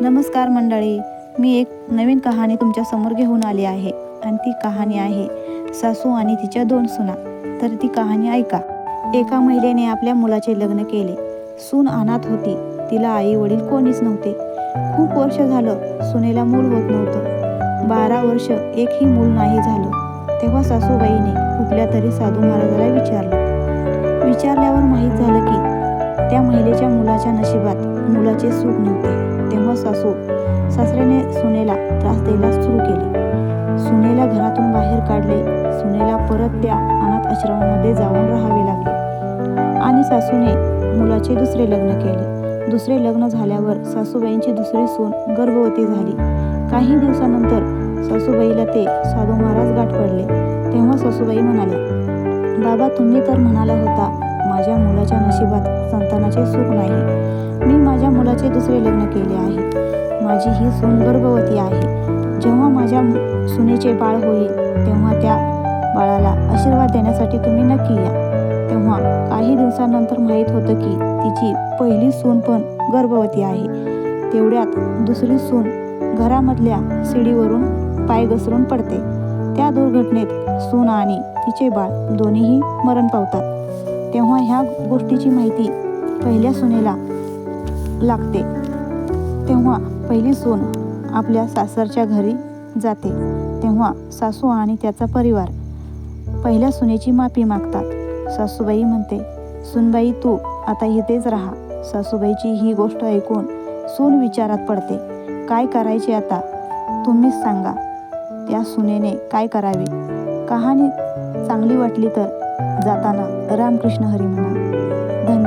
नमस्कार मंडळी मी एक नवीन कहाणी तुमच्यासमोर घेऊन आली आहे आणि ती कहाणी आहे सासू आणि तिच्या दोन सुना. तर ती कहाणी ऐका. एका महिलेने आपल्या मुलाचे लग्न केले. सून अनाथ होती. तिला आई वडील कोणीच नव्हते. खूप वर्ष झालं सुनेला मूल होत नव्हतं. बारा वर्ष एकही मूल नाही झालं. तेव्हा सासूबाईने कुठल्या तरी साधू महाराजाला विचारलं. विचारल्यावर माहीत झालं की त्या महिलेच्या मुलाच्या नशिबात मुलाचे सुख नव्हते. सासू सासऱ्याने सुनेला त्रास द्यायला सुरू केले. सुनेला घरातून बाहेर काढले. सुनेला परत त्या अनाथ आश्रमामध्ये जाऊन राहावे लागले. आणि सासूने मुलाचे दुसरे लग्न केले. दुसरे लग्न झाल्यावर सासूबाईंची दुसरी सून गर्भवती झाली. काही दिवसानंतर सासूबाईला ते साधू महाराज गाठ पडले तेव्हा सासूबाई म्हणाल्या बाबा तुम्ही तर म्हणाला होता माझ्या मुलाच्या नशिबात संतानाचे सुख नाही. मी माझ्या मुलाचे दुसरे लग्न केले आहे. माझी ही सून गर्भवती आहे. जेव्हा माझ्या सुनेचे बाळ होईल तेव्हा त्या बाळाला आशीर्वाद देण्यासाठी तुम्ही नक्की या. तेव्हा काही दिवसानंतर माहीत होतं की तिची पहिली सून पण गर्भवती आहे. तेवढ्यात दुसरी सून घरामधल्या शिडीवरून पाय घसरून पडते. त्या दुर्घटनेत सून आणि तिचे बाळ दोन्हीही मरण पावतात. या गोष्टीची माहिती पहिल्या सुनेला लागते. तेव्हा पहिली सून आपल्या सासरच्या घरी जाते. तेव्हा सासू आणि त्याचा परिवार पहिल्या सुनेची माफी मागतात. सासूबाई म्हणते सुनबाई तू आता इथेच राहा. सासूबाईची ही गोष्ट ऐकून सून विचारात पडते काय करायचे आता? तुम्हीच सांगा. त्या सुनेने काय करावे? कहाणी चांगली वाटली तर जाताना रामकृष्ण हरी म्हणा. धन्यवाद.